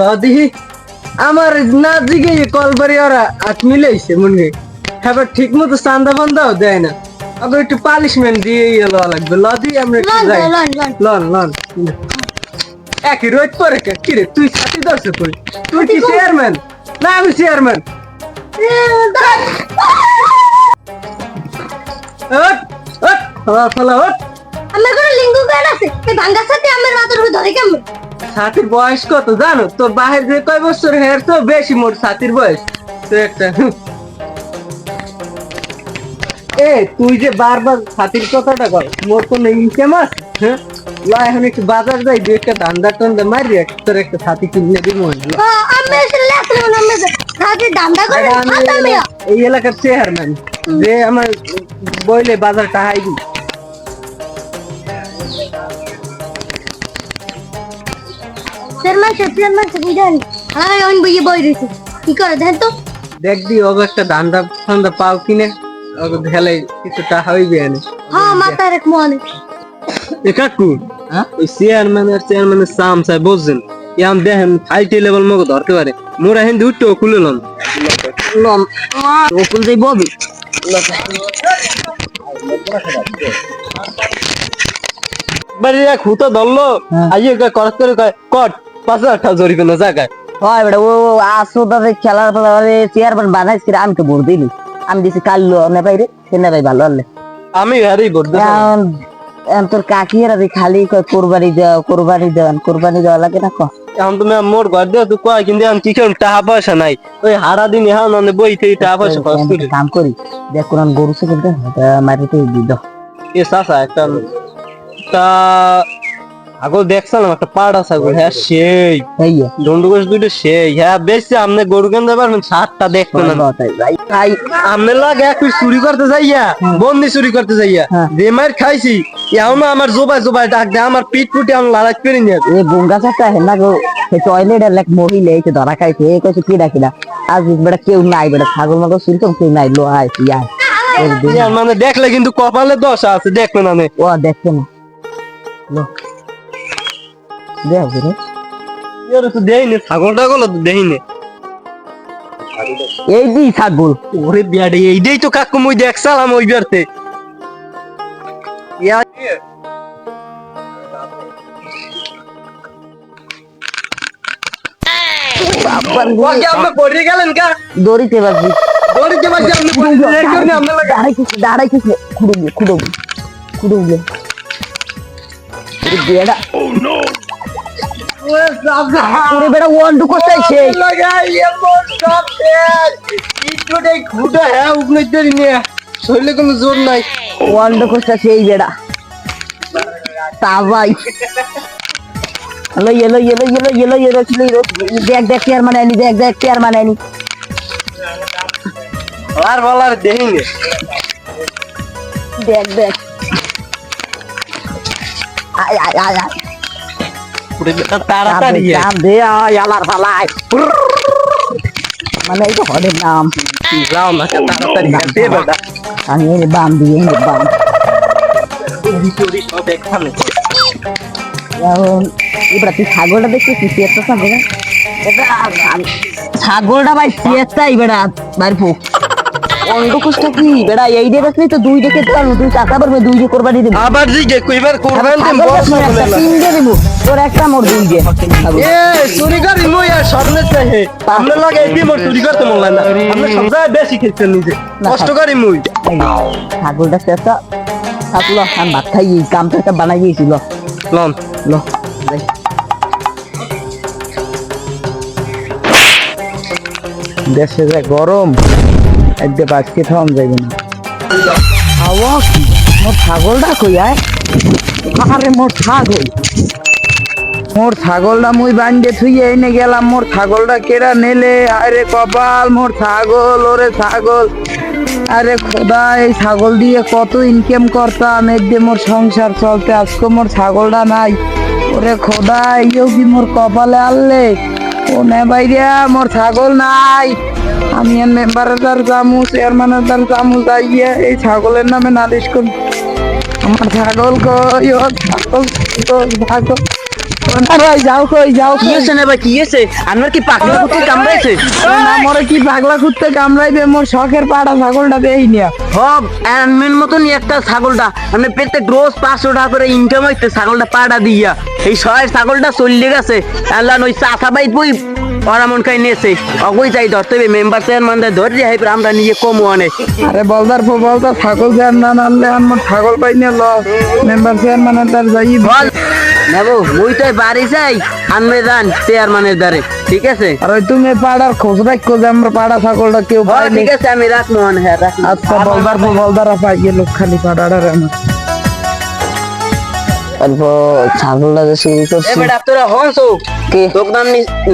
নদী? আমার না দিকে কল বাড়ি ওরা হাত মিলাইছে মনে এবার ঠিক মতো চান্দা বান্দাও দেয় না। আবার একটু পালিশমেন্ট দিয়ে গেল লাগবে। লদি আমরা একটু লন যাই। লন একই রোজ পরে কে? কিরে তুই সাথী দর্শক করি তুই কি চেয়ারম্যান না আমি চেয়ারম্যান ফলা ওঠ। আমার কোনো লিঙ্গু গান আছে? এই ভাঙ্গা সাথে আমার মাথার উপর ধরে কেমন? সাথীর বয়স কত জানো? তোর বাহির যে কয় বছর হের তো বেশি মোট সাথীর বয়স। তো একটা এ তুই যে বারবার সাথীর কথাটা কর মোর কোন ইনকাম আছে? হ্যাঁ? লা এখন একটু বাজার যাই দুই একটা ধান্দা টান্দা মারি এক তোর একটা সাথী কিনে দিব। আমি করে এই এলাকার চেয়ারম্যান যে আমার বইলে বাজার টাহাই দি চেয়ারম্যান চেয়ারম্যান সে বুঝেন আমি অন বইয়ে বই রইছি কি করে দেন তো? দেখ দি ওগো একটা ধান্দা ফান্দা পাও কিনে ওগো ঢেলে কিছু টাকা হইবে এনে হ্যাঁ মাথার এক মনে। এ কাকু ওই চেয়ারম্যানের চেয়ারম্যানের সাম সাহেব বুঝছেন ইয়াম দেখেন আইটি লেভেল মগো ধরতে পারে। মোরা হিন্দি উঠতে খুলে লন। লন। ও দেই ববি বাড়ি এক হুতো ধরলো আইয়ে কা করত করে কট। পাঁচ হাজার টাকা জরিবে না জায়গায়। হয় বেটা ও আসো তাদের খেলার ফেলারে চেয়ারম্যান বানাইছি আমি তো ভোট দিলি আমি দিছি কাল্লো নে ভাই রে সে নে ভাই ভালো হলে আমি হারেই ভোট এখন তোর কাকিরা খালি কয় কোরবানি দেওয়া কোরবানি দেওয়ান কোরবানি দেওয়া লাগে না ক এখন তুমি মোর ঘর দিয়ে তুই কয় কিন্তু এখন কি কেমন টাকা পয়সা নাই। ওই হারা দিন এখন অনেক বই থেকে টাকা পয়সা খরচ করি। কাম করি দেখ কোন গরু সে কিন্তু মাটিতে দি দাও এ চাচা একটা তা আগল দেখছিলাম একটা পাড়া ছাগল হ্যাঁ সেই। এই দন্ডগোষ দুটো সেই। হ্যাঁ বেশি আপনি গরু কেন পারবেন সাতটা দেখবেন না। ভাই ভাই আমি লাগে এক চুরি করতে যাইয়া বন্দি চুরি করতে যাইয়া। হ্যাঁ। যে মার খাইছি এমন আমার জোবাই জোবাই ডাক দে আমার পিট পুটি আমি লড়াই করে নিয়ে এ গঙ্গা চাটা হে না গো সে টয়লেট এর লাইক মহিলা এই ধরা খাইছে এ কইছে কি ডাকি না? আজ বেটা কেউ নাই বেটা ছাগল মাগল শুনতাম কেউ নাই লো আয় ইয়ার মানে দেখলে কিন্তু কপালে দশা আছে দেখবেন না ও দেখছে না। লো দেখ রে এর তো দেইনি ছাগল টাগল তো দেইনি এই দি ছাগল। ওরে বিয়াডে এইটাই তো কাকু মই দেখছালাম ওই বিয়ারতে। ইয়া বাবার ওকে আপনি পড়ে গেলেন কা? দড়িতে বাজি। দৌড়িতে বাজে আপনি পড়ে গেলেন কেন আপনি লাগা দাঁড়াই কিছু দাঁড়াই কিছু। খুড়ুবলে খুড়ুবলে খুড়ুবলে বেড়া ওরে সাবধান ওয়ান টু কোথায় সে লাগাই এমন সব শেষ ইটুটাই খুঁটা হ্যাঁ উগলে ধরি নিয়ে শরীরে কোনো জোর নাই ওয়ান টু কোথায় সেই বেড়া তা ভাই হ্যালো এলো এলো এলো এলো এলো ছিল দেখ দেখ চেয়ার মানে আনি দেখ দেখ চেয়ার মানে আনি আর বলার দেখিনি দেখ দেখ আয় আয় আয় আয় তাড়াতাড়ি দে আলার ফালাই মানে এই তো হরের নাম। যাও না তাড়াতাড়ি দে বেটা। আমি এনে বাম দিয়ে এনে বাম। এবার তুই ছাগলটা দেখছিস তুই ছাগল? ছাগলটা ভাই চেয়ারটা এবার বাড়ি ফোক অন্ধকোষটা কি? বেড়া এই দিয়ে রাখলি তো দুই দেখে চালু তুই টাকা পারবে দুই দিয়ে কোরবানি দিবি। আবার জিগে কইবার করবেন দেন ছাগল বস দেখবি একটা, তিন দিয়ে দিবো তোর একটা মোর দুই দিয়ে। ছাগল। এ চুরি করি মুই আর স্বপ্নের চাহে আপনি লাগে এই মোর চুরি করতে মন লাগে না। আপনি সব বেশি খেতেন নিজে। কষ্ট করি মুই। ছাগলটা চেষ্টা থাকল আমি ভাত খাই এই কামটা একটা বানাই লন। ল। দেশে যে গরম। একদে বাজকে থাম, যাইবে না। হাওয়া মোর ছাগলটা কই, আয়? আরে, মোর ছাগল। মোর ছাগলটা মুই বান্ডে থুইয়ে এনে গেলাম, মোর ছাগলটা কেরা নেলে? আরে, কপাল, মোর ছাগল, ওরে ছাগল। আরে, খোদা, এই ছাগল দিয়ে কত ইনকাম করতাম এর দিয়ে মোর সংসার চলতে। আজকে মোর ছাগলটা নাই। ওরে, খোদা, এইও কি মোর কপালে আনলে? ও নে বাইরিয়া মোর ছাগল নাই। আমি আর মেম্বারের দ্বার জামু চেয়ারম্যানের দ্বার জামু গিয়ে এই ছাগলের নামে নালিশ করি। আমার ছাগল কই, ও ছাগল ছাগল। ভাই যাও কই যাও কি হয়েছে না ভাই কি হয়েছে? আমার কি পাগলা কুকুর কামড়াইছে? না মরে কি পাগলা কুত্তে কামড়াইবে? মোর শখের পাড়া ছাগলটা দেই নিয়া। হব এমন মতন একটা ছাগলটা। আমি প্রত্যেক রোজ পাঁচশো টাকা করে ইনকাম হইতে ছাগলটা পাড়া দিয়া। এই শহর ছাগলটা চললে গেছে। আল্লাহ ওই চাষা বাইত বই ওরা মন খাই নিয়েছে অগই যাই ধরতে হবে মেম্বার চেয়ারম্যান ধরে যাই আমরা নিয়ে কমু অনেক আরে বলদার পো বলদার ছাগল চেয়ার না আনলে আমার ছাগল পাই নিয়ে ল। মেম্বার চেয়ারম্যান তার যাই বল। নেব মুই তো বাড়ি যাই আনবে যান চেয়ারম্যানের দ্বারে ঠিক আছে? আর তুমি পাড়ার খোঁজ রাখো যে আমরা পাড়া ছাগলটা কেউ হ্যাঁ, পাইনি। ঠিক আছে আমি রাখব মনে হ্যাঁ রাখব। আচ্ছা বলদার পাই গেল খালি আমার তারপর ছাগলটা যে চুরি এ করছে বেটা তোরা হনছো কি? দোকান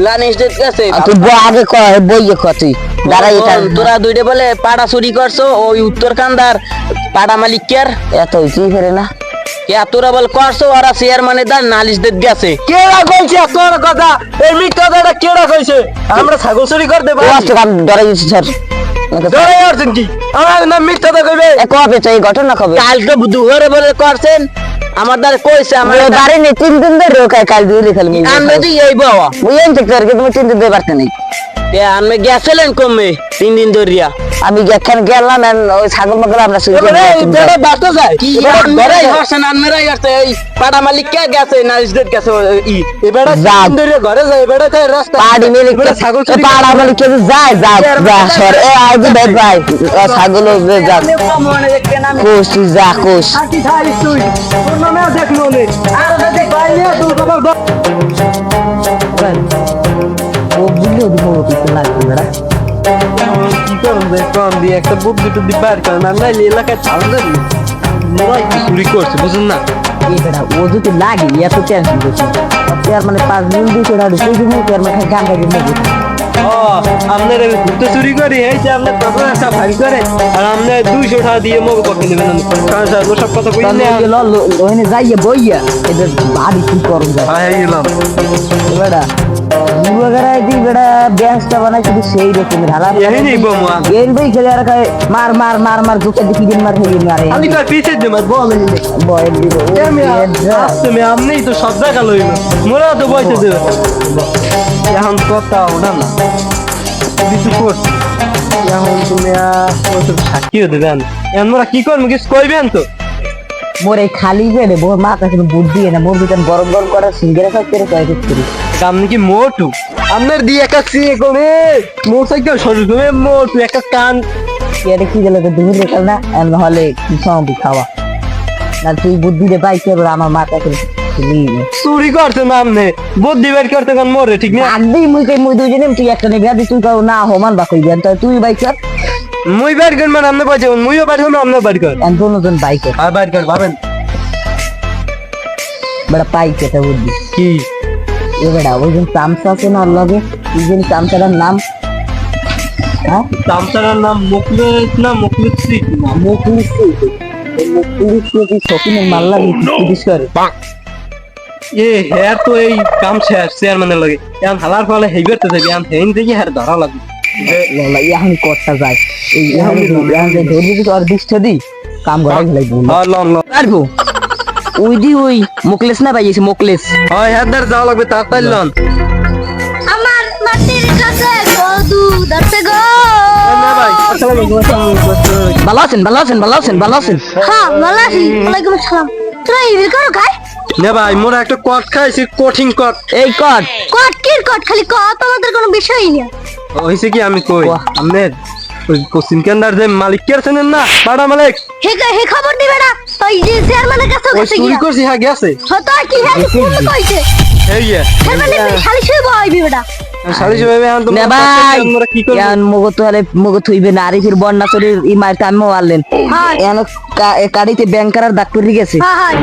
লানিস দিতে গেছে আর তুই বই আগে কয় বইয়ে কয় তুই। দাঁড়াই এটা তোরা দুইটা বলে পাড়া চুরি করছ ওই উত্তর কান্দার পাড়া মালিক কেয়ার এত হইছি ফেরে না? কে তোরা বল করছ ওরা চেয়ারম্যানের দ্বার নালিশ দিতে গেছে কেডা কইছে তোর কথা এই মিথ্যা কথাটা কেডা কইছে আমরা ছাগল চুরি করতে পারি আজকে কাম ডরাই গেছি স্যার ধরে আসছেন কি আমার নাম মিথ্যা কথা কইবে কবে চাই ঘটনা কবে কাল তো দুঘরে বলে করছেন আমার দ্বারা কইছে আমার বাড়ি নেই তিন দিন ধরে কাল দিয়ে লিখাল আনবে তুই এই বাবা বুঝলেন তো করে তুমি তিন দিন ধরে পারতে নেই তে আনবে গেছিলেন কমে তিন দিন ধরিয়া। আমি যেখানে গেলাম ওই ছাগল মাগল আমরা করে যায়। কি আনমেরাই এই পাড়া মালিক কে গেছে নালিশ দিতে গেছে ই। এবারে যাক। ধরে ঘরে যায় এবারে কয় রাস্তা পাড়ি মেলে এবারে ছাগল পাড়া বলে কেউ যায় যা যা সর। এ ভাই ভাই ছাগল যা কোষ যা কোষ কি খাই তুই তোর নামে দেখল নে আর দেখ ভাই তুই খবর লাগবে বেড়া কি করুন যে কম দিয়ে একটা বুদ্ধি টুদ্ধি বার করেন আর নাইলে এলাকায় ছাগল ধরি মোরাই কি চুরি করছে বুঝুন না এই বেড়া ও যদি লাগে মানে দিন করে দিন মানে দিন করি করে না বইয়া বাড়ি কি করুন হ্যাঁ ব্যাংকটা বানাই সেই রকমের হালা এই নেই বমা গেল ভাই খেলে আর কয় মার মার মার মার দুটো দেখি দিন মার মারে। খালি কয় পিছে দে মার বল। বয়েল দিব আমি তুমি তো সব জায়গা লইল মোরা তো বইতে দেবে এখন কথা ওটা না। কিছু এখন তুমি সাক্ষীও দেবেন এখন মোরা কি করব কিছু কইবেন তো? মোর এই খালি পেটে মোর মাথা কোনো বুদ্ধি না মোর ভিতরে গরম গরম করা সিঙ্গেরা খাই করে কয় করি। আপনি কি মোটু? আপনার দিয়ে একা সিয়ে করে মোটরসাইকেল সরু তুমি মোটু একটা কান। এটা কি গেলে তো দুপুর বেকাল না আর নাহলে কি সম্ভব খাওয়া। না তুই বুদ্ধি দে পাই কেবল আমার মাথা করে চুরি করছে না আপনি? বুদ্ধি বের করতে কান মরে ঠিক না? আগদি মুই কই মুই দুজনে তুই একটা নেবে। আদি তুই কাও না হমান বা কই দেন তাই বাইক কর। মুই বের করেন মানে আপনি পাইছে মুইও বের করব আপনিও বের করেন এন দুজন বাইক কর। আর বের কর ভাবেন? বড় পাই কেটে বুদ্ধি। কি? এ ওই যে চামচা আছে না লগে কি জানি চামচাটার নাম? হ্যাঁ? তামসারার নাম মুখলেস না মুখলেস সিট না মুখলিস মুখলিস কি শপিনের মাল্লা বিক্রি করে? এ হ্যার তো এই কাম শেষ চেয়ারম্যানের লগে। এখন হালার ফলে হেইবার তো যাবি এখন হেইন থেকে হ্যার ধরা লাগবে। এখন কটা যায়। এই এখন এখন যে আর দিষ্ট দি কাম করা বল হ্যাঁ লন লন। ওই দি ওই মুকলেস না পাইছে মুকলেস হয় হ্যার দ্বার যাওয়া লাগবে তাড়াতাড়ি লন। আমার মাটির কাছে কদু ধরতে গো। না ভাই আসসালামু আলাইকুম আসসালামু আলাইকুম ভালো আছেন ভালো আছেন ভালো আছেন ভালো আছেন? হ্যাঁ ভালো আছি ওয়ালাইকুম আসসালাম। তোরা ইবিল করো খাই। না ভাই মোরা একটা কট খাইছি কঠিন কট। এই কট। কট কির কট? খালি কট আমাদের কোনো বিষয়ই না হইছে কি আমি কই? আমনের ওই কোচিং কেন্দ্র যে মালিক কে না? পাড়া মালিক হে হে খবর দিবে না? ওই যে চেয়ারম্যানের কাছে গেছে চুরি করছি হ্যাঁ গেছে। হতো কি হ্যাঁ কোন কইছে। এই ইয়ে চেয়ারম্যান খালি শুয়ে বইবি বেটা সারি ভাবে এখন তো না ভাই আমরা হ্যাঁ। কাড়িতে ব্যাংকার গেছে। হ্যাঁ হ্যাঁ।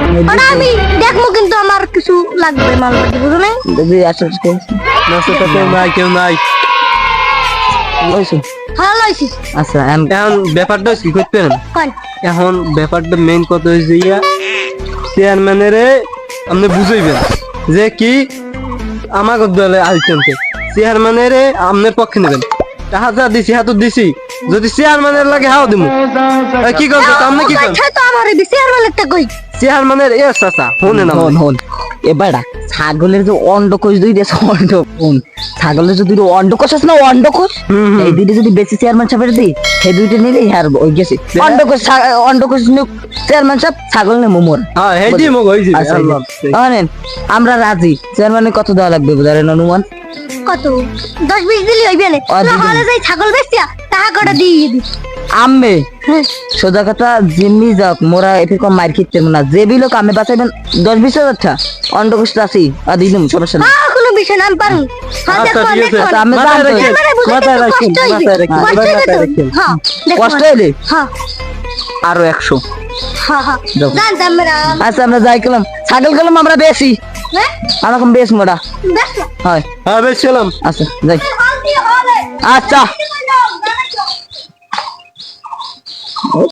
আমি দেখব কিন্তু কিছু লাগবে মাল বুঝো নাই? দেখবি আসলে কেউ নাই কেউ নাই। ওইসব হ্যাঁ লইছি আচ্ছা এখন ব্যাপারটা কি করতে এখন ব্যাপারটা মেইন কথা হয়েছে ইয়া চেয়ারম্যানের আপনি বুঝাইবেন যে কি আমাকে দলে আইতেনতে চেয়ারম্যানের আপনার পক্ষে নেবেন। টাকা যা দিছি হাতত দিছি। যদি চেয়ারম্যানের লাগে হাও দিমু। কি করছ? আপনি কি করেন? তো আমার এই চেয়ারম্যান একটা কই? চেয়ারম্যানের এ চাচা শুনে না হন হন। এ বেড়া ছাগলের যে অন্ডকোষ দুইটা আছে, অন্ডকোষ ছাগলের যে দুইটা অন্ডকোষ আছে না অন্ডকোষ এই দুইটা যদি বেশি চেয়ারম্যান সাহেবের দিই সেই দুইটা নিলেই আর ওই গেছে। অন্ডকোষ অন্ডকোষ চেয়ারম্যান সাহেব ছাগল নে মোমোর হ্যাঁ হেডি মগ হইছে আচ্ছা আনেন আমরা রাজি। চেয়ারম্যানে কত দেওয়া লাগবে বুঝারেন অনুমান কত? দশ বিশ দিলি হইবে না হলে যাই ছাগল বেচিয়া টাকা কটা দিয়ে দিবি। আম্মে। হ্যাঁ সোজা কথা জিম্মি যাক মোরা এরকম মার খেতে না। যে বিলো কামে বাঁচাইবেন দশ বিশ হাজার টা। অন্ডকোষ আছি আর দেবো সমস্যা আহ, কোনো বিষয় না আমি হ্যাঁ, আচ্ছা। আমি কষ্ট। হ্যাঁ, দেখো। কষ্ট হইলে? হ্যাঁ, আরও একশো। হ্যাঁ, হ্যাঁ। না। আচ্ছা আমরা যাই গেলাম ছাগল গেলাম আমরা বেশি। হ্যাঁ? আমাকে বেশ মোটা হয়। হ্যাঁ বেশ ছিলাম আচ্ছা যাই। আচ্ছা। Oh.